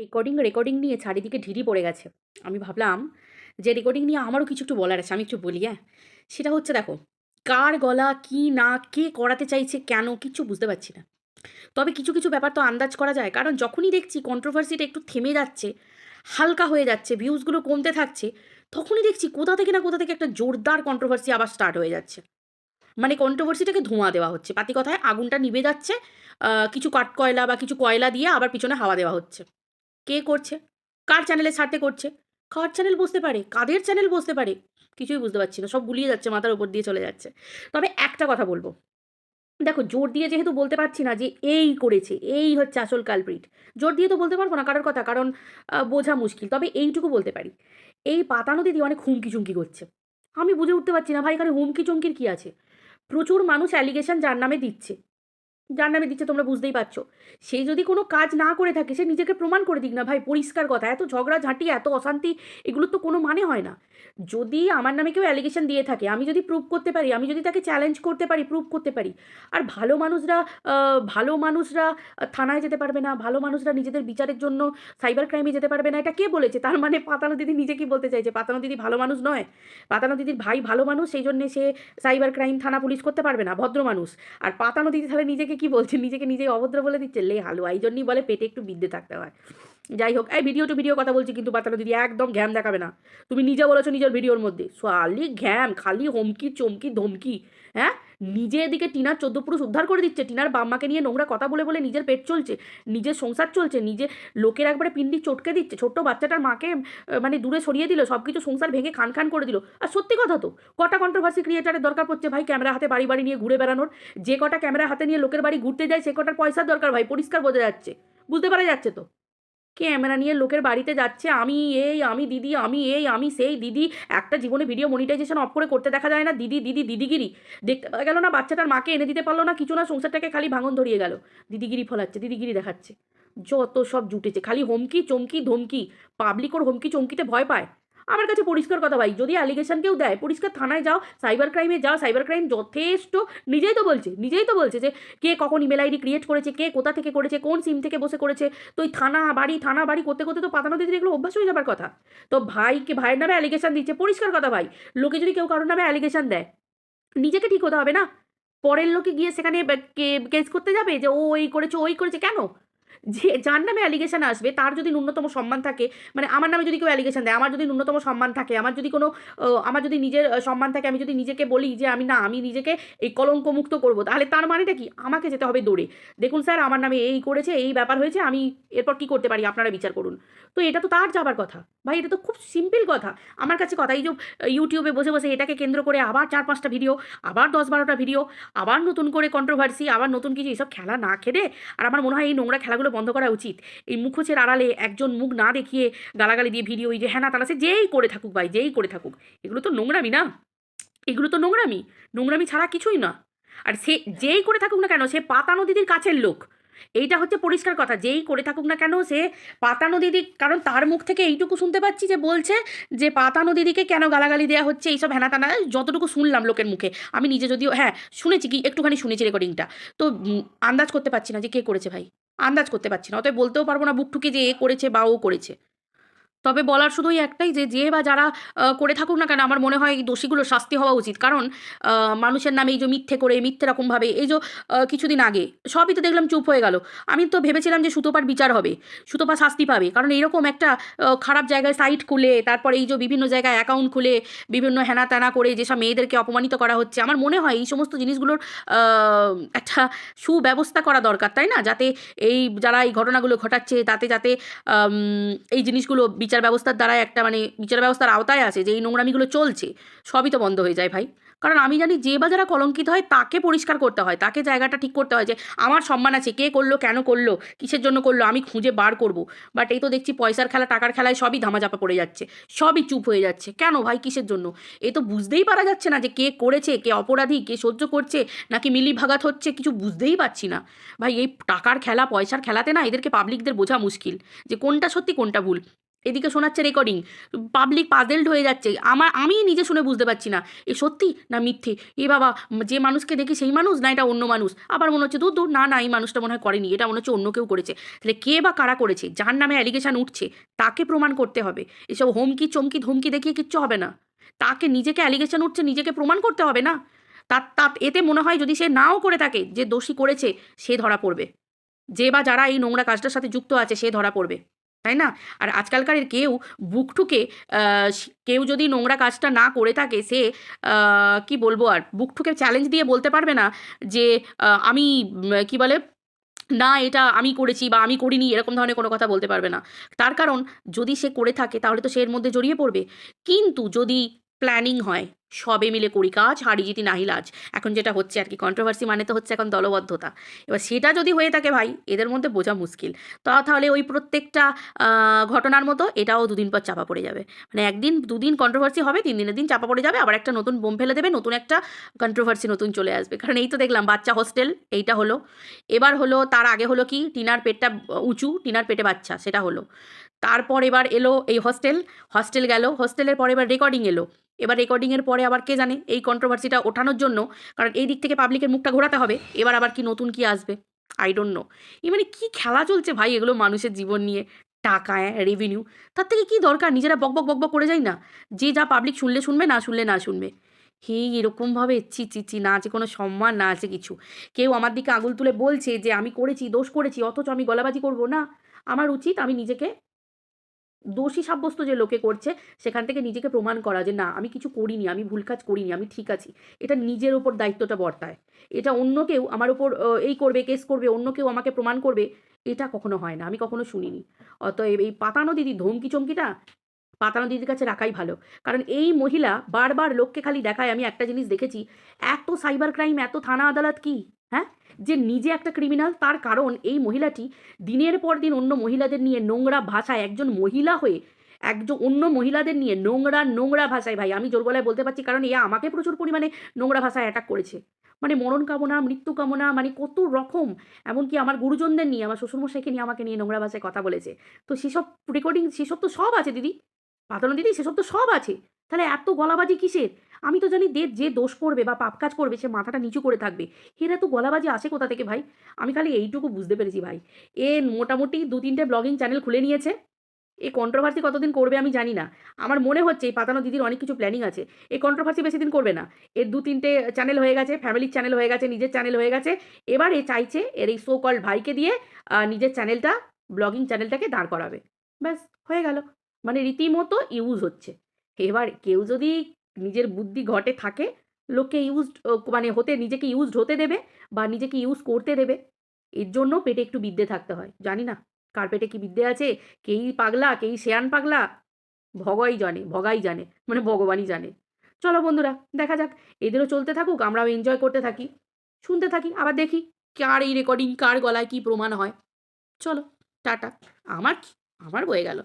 Recording recording নিয়ে চারিদিকে ঢিরি পড়ে গেছে। আমি ভাবলাম যে রেকর্ডিং নিয়ে আমারও কিছু একটু বলার আছে, আমি একটু বলি হ্যাঁ? সেটা হচ্ছে দেখো, কার গলা, কি না, কে করাতে চাইছে, কেন, কিচ্ছু বুঝতে পারছি না। তবে কিছু কিছু ব্যাপার তো আন্দাজ করা যায়, কারণ যখনই দেখছি কন্ট্রোভার্সিটা একটু থেমে যাচ্ছে, হালকা হয়ে যাচ্ছে ভিউজগুলো কমতে থাকছে, তখনই দেখছি কোথা থেকে না কোথা থেকে একটা জোরদার কন্ট্রোভার্সি আবার স্টার্ট হয়ে যাচ্ছে। মানে কন্ট্রোভার্সিটাকে ধোঁয়া দেওয়া হচ্ছে। পাতি কথায় আগুনটা নিভে যাচ্ছে কিছু কাঠ কয়লা বা কিছু কয়লা দিয়ে আবার পিছনে হাওয়া দেওয়া হচ্ছে। কে করছে? কার চ্যানেলে সাথে করছে? কার চ্যানেল বসতে পারে? কাদের চ্যানেল বসতে পারে? কিছুই বুঝতে পারছি না। সব গুলিয়ে যাচ্ছে, মাথার উপর দিয়ে চলে যাচ্ছে। তবে একটা কথা বলব। দেখো, জোর দিয়ে যেহেতু বলতে পারছি না যে এই করেছে, এই হচ্ছে আসল কালপ্রিট জোর দিয়ে তো বলতে পারব না কারোর কথা, কারণ বোঝা মুশকিল। তবে এইটুকু বলতে পারি। এই পাতানো দিদি অনেক হুমকি চুমকি করছে। আমি বুঝে উঠতে পারছি না, ভাই, এখানে হুমকি চুমকির কী আছে? প্রচুর মানুষ অ্যালিগেশন যার নামে দিচ্ছে। যার নামে দিচ্ছে, তোমরা বুঝতেই পারছ। সে যদি কোনো কাজ না করে থাকে, সে নিজেকে প্রমাণ করে দিক না, ভাই, পরিষ্কার কথা। এত ঝগড়া, ঝাঁটি, এত অশান্তি এগুলোর তো কোনো মানে হয় না। যদি আমার নামে কেউ অ্যালিগেশন দিয়ে থাকে, আমি যদি প্রুভ করতে পারি, আমি যদি তাকে চ্যালেঞ্জ করতে পারি প্রুভ করতে পারি, আর ভালো মানুষরা ভালো মানুষরা থানায় যেতে পারবে না, ভালো মানুষরা নিজেদের বিচারের জন্য সাইবার ক্রাইমে যেতে পারবে না, এটা কে বলেছে? তার মানে পাতানো দিদি নিজে কি বলতে চাইছে? পাতানো দিদি ভালো মানুষ নয়। পাতানো দিদির ভাই ভালো মানুষ, সেই জন্যে সে সাইবার ক্রাইম থানা পুলিশ করতে পারবে না, ভদ্র মানুষ। আর পাতানো দিদি তাহলে নিজেকে কি বলছে, নিজেকে নিজেই অভদ্র বলে দিচ্ছে। লে হালুয়া, এই জন্যই বলে পেটে একটু বিদ্যে থাকতে হয়। যাই হোক, এই ভিডিও টু ভিডিও কথা বলছি কিন্তু পাতানো দিদি একদম ঘ্যাম দেখাবে না, তুমি নিজে বলেছ নিজের ভিডিওর মধ্যে খালি ঘ্যাম, খালি হমকি, চমকি, ধমকি হ্যাঁ? নিজে এদিকে টিনার চোদ্দ পুরুষ উদ্ধার করে দিচ্ছে, টিনার বাম্মাকে নিয়ে নোংরা কথা বলে বলে নিজের পেট চলছে, নিজের সংসার চলছে, নিজে লোকের একবারে পিন্ডি চটকে দিচ্ছে, ছোট্ট বাচ্চাটার মাকে মানে দূরে সরিয়ে দিল সব কিছু সংসার ভেঙে খান খান করে দিল। আর সত্যি কথা তো, কটা কন্ট্রোভার্সি ক্রিয়েটারের দরকার পড়ছে ভাই ক্যামেরা হাতে বাড়ি বাড়ি নিয়ে ঘুরে বেড়ানোর, যে কটা ক্যামেরা হাতে নিয়ে লোকের বাড়ি ঘুরতে যায় সে কটার পয়সার দরকার ভাই, পরিষ্কার বোঝা যাচ্ছে, বুঝতে পারা যাচ্ছে তো? ক্যামেরা নিয়ে লোকের বাড়িতে যাচ্ছে, আমি এই, আমি দিদি, আমি এই, আমি সেই দিদি। একটা জীবনে ভিডিও মনিটাইজেশন অফ করে করতে দেখা যায় না, দিদি দিদি, দিদিগিরি। দেখতে পাওয়া গেল না, বাচ্চাটার মাকে এনে দিতে পারল না, কিছু না, সংসারটাকে খালি ভাঙন ধরিয়ে গেল। দিদিগিরি ফলাচ্ছে, দিদিগিরি দেখাচ্ছে। যত সব জুটেছে, খালি হুমকি, চমকি, ধমকি। পাবলিক ওর হুমকি, চমকিতে ভয় পায়। আমার কাছে পরিষ্কার কথা ভাই, যদি অ্যালিগেশন কেউ দেয়, পরিষ্কার থানায় যাও সাইবার ক্রাইমে যাও সাইবার ক্রাইম যথেষ্ট, নিজেই তো বলছে, নিজেই তো বলছে যে কে কখন ইমেল আইডি ক্রিয়েট করেছে, কে কোথা থেকে করেছে, কোন সিম থেকে বসে করেছে, তো ওই থানা বাড়ি থানা বাড়ি করতে করতে তো পাতানো দিদির এগুলো অভ্যাস হয়ে যাবার কথা। তো ভাইকে, ভাইয়ের নামে অ্যালিগেশন দিচ্ছে, পরিষ্কার কথা ভাই, লোকে যদি কেউ কারোর নামে অ্যালিগেশন দেয়, নিজেকে ঠিক হতে হবে না। পরের লোকে গিয়ে সেখানে কেস করতে যাবে যে ও এই করেছে ওই করেছে, কেন? যে যার নামে অ্যালিগেশন আসবে, তার যদি ন্যূনতম সম্মান থাকে মানে আমার নামে যদি কেউ অ্যালিগেশান দেয়, আমার যদি ন্যূনতম সম্মান থাকে, আমার যদি কোনো আমার যদি নিজের সম্মান থাকে, আমি যদি নিজেকে বলি যে আমি না, আমি নিজেকে এই কলঙ্কমুক্ত করব, তাহলে তার মানেটা কি? আমাকে যেতে হবে দৌড়ে। দেখুন স্যার, আমার নামে এই করেছে, এই ব্যাপার হয়েছে, আমি এরপর কি করতে পারি? আপনারা বিচার করুন। তো এটা তো তার যাবার কথা। ভাই, এটা তো খুব সিম্পল কথা। আমার কাছে কথা, এই যে ইউটিউবে বসে বসে এটাকে কেন্দ্র করে আবার চার পাঁচটা ভিডিও আবার দশ বারোটা ভিডিও আবার নতুন করে কন্ট্রোভার্সি আবার নতুন কিছু এইসব খেলা না খেলে, আর আমার মনে হয় এই নোংরা খেলাগুলো বন্ধ করা উচিত। এই মুখোচের আড়ালে একজন মুখ না দেখিয়ে গালাগালি দিয়ে ভিডিও, এই যে হ্যাঁ তারা সে যেই করে থাকুক ভাই, যেই করে থাকুক। এগুলো তো নোংরামি না? এগুলো তো নোংরামি। নোংরামি ছাড়া কিছুই না। আর সে যেই করে থাকুক না কেন, সে পাতানো দিদির কাছের লোক। এইটা হচ্ছে পরিষ্কার কথা। যেই করে থাকুক না কেন, সে পাতানো দিদি, কারণ তার মুখ থেকে এইটুকু শুনতে পাচ্ছি যে বলছে যে পাতানো দিদিকে কেন গালাগালি দেওয়া হচ্ছে, এইসব হ্যানা তানা যতটুকু শুনলাম লোকের মুখে। আমি নিজে যদিও হ্যাঁ শুনেছি কি, একটুখানি শুনেছি রেকর্ডিংটা তো আন্দাজ করতে পারছি না যে কে করেছে ভাই। আন্দাজ করতে পারছি না, অতএব বলতেও পারব না বুক ঠুকে যে এ করেছে বা ও করেছে। তবে বলার শুধুই একটাই যে যে বা যারা করে থাকুক না কেন আমার মনে হয় এই দোষীগুলোর শাস্তি হওয়া উচিত। কারণ মানুষের নামে এই যে মিথ্যে করে, মিথ্যে রকমভাবে এই যে কিছুদিন আগে সবই তো দেখলাম চুপ হয়ে গেল। আমি তো ভেবেছিলাম যে সুতোপার বিচার হবে, সুতোপা শাস্তি পাবে। কারণ এইরকম একটা খারাপ জায়গায় সাইট খুলে, তারপরে এই যে বিভিন্ন জায়গায় অ্যাকাউন্ট খুলে, বিভিন্ন হেনা তেনা করে যেসব মেয়েদেরকে অপমানিত করা হচ্ছে, আমার মনে হয় এই সমস্ত জিনিসগুলোর একটা সুব্যবস্থা করা দরকার, তাই না? যাতে এই, যারা এই ঘটনাগুলো ঘটাচ্ছে, তাতে যাতে এই জিনিসগুলো বিচার ব্যবস্থার দ্বারা একটা মানে বিচার ব্যবস্থার আওতায় আছে যে এই নোংরামিগুলো চলছে, সবই তো বন্ধ হয়ে যায় ভাই। কারণ আমি জানি যে বা যারা কলঙ্কিত হয় তাকে পরিষ্কার করতে হয়, তাকে জায়গাটা ঠিক করতে হয় যে আমার সম্মান আছে, কে করল, কেন করল, কিসের জন্য করল, আমি খুঁজে বার করব। বাট এই তো দেখছি পয়সার খেলা, টাকার খেলায় সবই ধামাচাপা পড়ে যাচ্ছে, সবই চুপ হয়ে যাচ্ছে। কেন ভাই কিসের জন্য? এ তো বুঝতেই পারা যাচ্ছে না যে কে করেছে, কে অপরাধী, কে সহ্য করছে, নাকি মিলি ভাগাত হচ্ছে, কিছু বুঝতেই পারছি না। ভাই এই টাকার খেলা, পয়সার খেলাতে না এদেরকে পাবলিকদের বোঝা মুশকিল, যে কোনটা সত্যি, কোনটা ভুল। এদিকে শোনাচ্ছে রেকর্ডিং পাবলিক পাজেলড হয়ে যাচ্ছে। আমার, আমি নিজে শুনে বুঝতে পারছি না। এ সত্যি না মিথ্যে? এ বাবা, যে মানুষকে দেখি সেই মানুষ না এটা অন্য মানুষ? আবার মনে হচ্ছে, দূর দূর, না না, এই মানুষটা মনে হয় করেনি। এটা মনে হচ্ছে অন্য কেউ করেছে। তাহলে কে বা কারা করেছে? যার নামে অ্যালিগেশন উঠছে, তাকে প্রমাণ করতে হবে। এসব হুমকি, চমকি, ধমকি দেখিয়ে কিচ্ছু হবে না। তাকে নিজেকে অ্যালিগেশন উঠছে, নিজেকে প্রমাণ করতে হবে না? তার তার, এতে মনে হয় যদি সে নাও করে থাকে, যে দোষী করেছে, সে ধরা পড়বে। যে বা যারা এই নোংরা কাজটার সাথে যুক্ত আছে, সে ধরা পড়বে। তাই না? আর আজকালকারের কেউ বুক ঠুকে কেউ যদি নোংরা কাজটা না করে থাকে, সে কি বলব আর, বুক ঠুকে চ্যালেঞ্জ দিয়ে বলতে পারবে না যে আমি কি বলে, না এটা আমি করেছি বা আমি করিনি, এরকম ধরনের কোনো কথা বলতে পারবে না। তার কারণ যদি সে করে থাকে, তাহলে তো সে এর মধ্যে জড়িয়ে পড়বে। কিন্তু যদি প্ল্যানিং হয় সবে মিলে করি কাজ, হারি জিতি নাহি লাজ। এখন যেটা হচ্ছে আর কি কন্ট্রোভার্সি মানে তো হচ্ছে এখন দলবদ্ধতা। এবার সেটা যদি হয়ে থাকে ভাই, এদের মধ্যে বোঝা মুশকিল। তা তাহলে ওই প্রত্যেকটা ঘটনার মতো এটাও দুদিন পর চাপা পড়ে যাবে। মানে একদিন, দুদিন কন্ট্রোভার্সি হবে, তিন দিনের দিন চাপা পড়ে যাবে, আবার একটা নতুন বোম ফেলে দেবে, নতুন একটা কন্ট্রোভার্সি নতুন চলে আসবে। কারণ এই তো দেখলাম, বাচ্চা হোস্টেল এইটা হলো। এবার হলো, তার আগে হলো কি, টিনার পেটটা উঁচু, টিনার পেটে বাচ্চা, সেটা হলো। তারপর এবার এলো এই হস্টেল হস্টেল গেল হস্টেলের পরে এবার রেকর্ডিং এলো। এবার রেকর্ডিংয়ের পরে আবার কে জানে এই কন্ট্রোভার্সিটা ওঠানোর জন্য, কারণ এই দিক থেকে পাবলিকের মুখটা ঘোরাতে হবে, এবার আবার কি নতুন কি আসবে আই ডোন্ট নো এই মানে কী খেলা চলছে ভাই এগুলো মানুষের জীবন নিয়ে, টাকা রেভিনিউ তার থেকে কি দরকার? নিজেরা বক বক বক বক করে যায় না? যে যা পাবলিক শুনলে শুনবে, না শুনলে না শুনবে। হে এরকমভাবে চি চি চি না আছে কোনো সম্মান, না আছে কিছু। কেউ আমার দিকে আঙুল তুলে বলছে যে, আমি করেছি, দোষ করেছি, অথচ আমি গলাবাজি করব। না, আমার উচিত আমি নিজেকে দোষী সাব্যস্ত যে লোকে করছে, সেখান থেকে নিজেকে প্রমাণ করা যে না, আমি কিছু করিনি, আমি ভুল কাজ করিনি, আমি ঠিক আছি। এটা নিজের ওপর দায়িত্বটা বর্তায়। এটা অন্য কেউ আমার ওপর এই করবে, কেস করবে, অন্য কেউ আমাকে প্রমাণ করবে, এটা কখনো হয় না, আমি কখনো শুনিনি। অতএব এই পাতানো দিদি ধমকি চমকিটা পাতানো দিদির কাছে রাখাই ভালো। কারণ এই মহিলা বারবার লোককে খালি দেখায়, আমি একটা জিনিস দেখেছি, এত সাইবার ক্রাইম এত থানা আদালত কি? হ্যাঁ? যে নিজে একটা ক্রিমিনাল তার কারণ এই মহিলাটি দিনের পর দিন অন্য মহিলাদের নিয়ে নোংরা ভাষায়, একজন মহিলা হয়ে, একজন অন্য মহিলাদের নিয়ে নোংরা নোংরা ভাষায়, ভাই, আমি জোর গলায় বলতে পারছি, কারণ এ আমাকে প্রচুর পরিমাণে নোংরা ভাষায় অ্যাটাক করেছে। মানে মরণ কামনা, মৃত্যু কামনা মানে কত রকম। এমনকি আমার গুরুজনদের নিয়ে, আমার শ্বশুরমশাইকে নিয়ে আমাকে নিয়ে নোংরা ভাষায় কথা বলেছে। তো সেসব রেকর্ডিং সেসব তো সব আছে দিদি। পাতানো দিদি সেসব তো সব আছে। তাহলে এত গলাবাজি কিসের? আমি তো জানি দে যে দোষ করবে বা পাপ কাজ করবে, সে মাথাটা নিচু করে থাকবে। এর এত গলাবাজি আসে কোথা থেকে ভাই? আমি খালি এইটুকু বুঝতে পেরেছি ভাই। এ মোটামুটি দু তিনটে ব্লগিং চ্যানেল খুলে নিয়েছে। এই কন্ট্রোভার্সি কতদিন করবে আমি জানি না। আমার মনে হচ্ছে এই পাতানো দিদির অনেক কিছু প্ল্যানিং আছে। এই কন্ট্রোভার্সি বেশি দিন করবে না। এর দু তিনটে চ্যানেল হয়ে গেছে ফ্যামিলির চ্যানেল হয়ে গেছে, নিজের চ্যানেল হয়ে গেছে। এবার এ চাইছে এর এই সো কল ভাইকে দিয়ে নিজের চ্যানেলটা ব্লগিং চ্যানেলটাকে দাঁড় করাবে। ব্যাস, হয়ে গেল। মানে রীতিমতো ইউজ হচ্ছে। এবার কেউ যদি নিজের বুদ্ধি ঘটে থাকে, লোককে ইউজ মানে হতে, নিজেকে ইউজড হতে দেবে বা নিজেকে ইউজ করতে দেবে, এর জন্য পেটে একটু বিদ্যে থাকতে হয়, জানি না। কার পেটে কি বিদ্যে আছে? কেই পাগলা, কেই শেয়ান পাগলা? ভগাই জানে ভগাই জানে মানে ভগবানই জানে। চলো বন্ধুরা, দেখা যাক, এদেরও চলতে থাকুক, আমরাও এনজয় করতে থাকি, শুনতে থাকি, আবার দেখি কার এই রেকর্ডিং কার গলায় কি প্রমাণ হয়। চলো, টাটা। আমার কি? আমার বয়ে গেল।